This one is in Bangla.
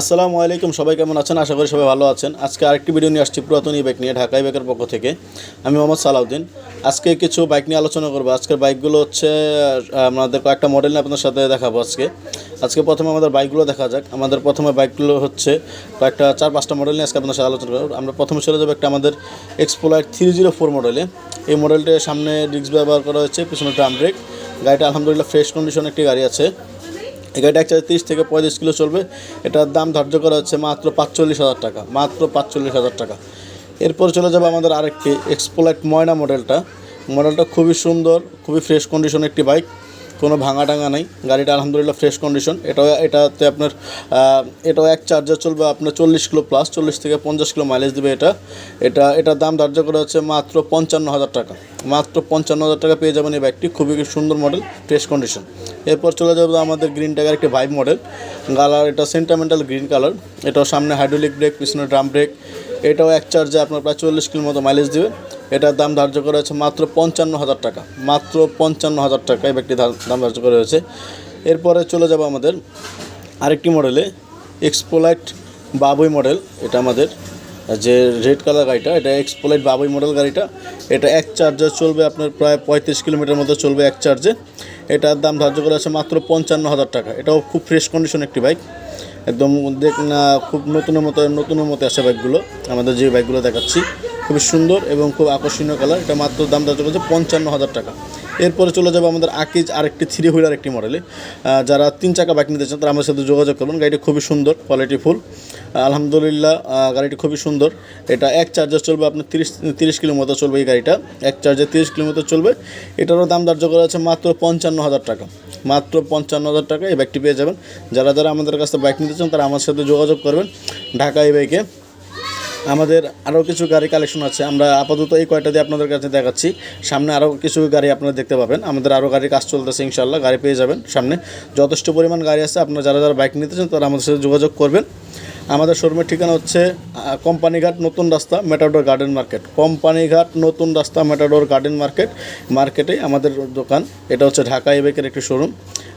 আসসালামু আলাইকুম, সবাই কেমন আছেন? আশা করি সবাই ভালো আছেন। আজকে আরেকটি ভিডিও নিয়ে আসছি পুরাতন বাইক নিয়ে ঢাকাই বাইকের পক্ষ থেকে। আমি মোহাম্মদ সালাউদ্দিন। আজকে কিছু বাইক নিয়ে আলোচনা করব। আজকের বাইকগুলো হচ্ছে আমাদের কয়েকটা মডেল নিয়ে আপনার সাথে দেখাবো আজকে। আজকে প্রথমে আমাদের বাইকগুলো দেখা যাক। আমাদের প্রথমে বাইকগুলো হচ্ছে কয়েকটা, চার, পাঁচটা মডেল নিয়ে আজকে আপনার সাথে আলোচনা করব। আমরা প্রথমে চলে যাব একটা আমাদের এক্সপোলাইট থ্রি জিরো ফোর মডেলে এই মডেলটির সামনে ডিস্ক ব্যবহার করা হয়েছে, পিছনে ড্রাম ব্রেক গাড়িটা আলহামদুলিল্লাহ ফ্রেশ কন্ডিশন একটি গাড়ি আছে। এই গাড়িটা একসাথে তিরিশ থেকে পঁয়ত্রিশ কিলো চলবে। এটার দাম ধার্য করা হচ্ছে মাত্র পাঁচচল্লিশ হাজার টাকা, মাত্র পাঁচচল্লিশ হাজার টাকা। এরপর চলে যাবে আমাদের আরেকটি এক্সপোলাইট ময়না মডেলটা মডেলটা খুবই সুন্দর, খুবই ফ্রেশ কন্ডিশন একটি বাইক কোনো ভাঙা টাঙা নাই। গাড়িটা আলহামদুলিল্লাহ ফ্রেশ কন্ডিশন এটাও, এটাতে আপনার এটাও এক চার্জার চলবে আপনার চল্লিশ কিলো প্লাস চল্লিশ থেকে পঞ্চাশ কিলো মাইলেজ দেবে এটা। এটা, এটার দাম ধার্য করা হচ্ছে মাত্র পঞ্চান্ন হাজার টাকা। মাত্র পঞ্চান্ন হাজার টাকা পেয়ে যাবেন এই বাইকটি খুবই সুন্দর মডেল ফ্রেশ কন্ডিশন এরপর চলে যাবে আমাদের গ্রিন টাকার একটি ভাইব মডেল কালার এটা সেন্টামেন্টাল গ্রিন কালার এটাও সামনে হাইড্রোলিক ব্রেক পিছনে ড্রাম ব্রেক এটাও এক চার্জে আপনার প্রায় চল্লিশ কিলো মতো মাইলেজ দেবে। এটার দাম ধার্য করা হয়েছে মাত্র পঞ্চান্ন হাজার টাকা। মাত্র পঞ্চান্ন হাজার টাকা এই ব্যক্তি দাম ধার্য করা হয়েছে। এরপরে চলে যাব আমাদের আরেকটি মডেলে এক্সপোলাইট বাবুই মডেল এটা আমাদের যে রেড কালার গাড়িটা, এটা এক্সপোলাইট বাবুই মডেল গাড়িটা। এটা এক চার্জে চলবে আপনার প্রায় পঁয়ত্রিশ কিলোমিটার মতো চলবে এক চার্জে এটার দাম ধার্য করা আছে মাত্র পঞ্চান্ন হাজার টাকা। এটাও খুব ফ্রেশ কন্ডিশন একটি বাইক একদম দেখ না, খুব নতুনের মতো নতুনের মতো আসে বাইকগুলো আমাদের যে বাইকগুলো দেখাচ্ছি। খুবই সুন্দর এবং খুব আকর্ষণীয় কালার এটা মাত্র দাম ধার্য করেছে পঞ্চান্ন হাজার টাকা। এরপরে চলে যাবে আমাদের আকিজ আরেকটি থ্রি হুইলার একটি মডেলে যারা তিন চাকা বাইক নিতে চান, তারা আমাদের সাথে যোগাযোগ করবেন। গাড়িটি খুবই সুন্দর কোয়ালিটি ফুল আলহামদুলিল্লাহ গাড়িটি খুবই সুন্দর। এটা এক চার্জার চলবে, আপনার তিরিশ তিরিশ কিলো মতো চলবে এই গাড়িটা। এক চার্জে তিরিশ কিলোমিটার চলবে। এটারও দাম ধার্য করা আছে মাত্র পঞ্চান্ন হাজার টাকা। মাত্র পঞ্চান্ন হাজার টাকা এই বাইকটি পেয়ে যাবেন। যারা যারা আমাদের কাছে বাইক নিতে চান, তারা আমার সাথে যোগাযোগ করবেন। ঢাকা এই বাইকে আমাদের আরও কিছু গাড়ি কালেকশন আছে। আমরা আপাতত এই কয়টা দিয়ে আপনাদের কাছে দেখাচ্ছি। সামনে আরও কিছু গাড়ি আপনারা দেখতে পাবেন। আমাদের আরও গাড়ির কাজ চলতেছে ইনশাল্লাহ গাড়ি পেয়ে যাবেন সামনে। যথেষ্ট পরিমাণ গাড়ি আছে, আপনারা যারা যারা বাইক নিতে চান তারা আমাদের সাথে যোগাযোগ করবেন। আমাদের শোরুমের ঠিকানা হচ্ছে কোম্পানিঘাট নতুন রাস্তা মেটাডোর গার্ডেন মার্কেট কোম্পানিঘাট নতুন রাস্তা মেটাডোর গার্ডেন মার্কেট মার্কেটে আমাদের দোকান। এটা হচ্ছে ঢাকা এবেকের একটি শোরুম।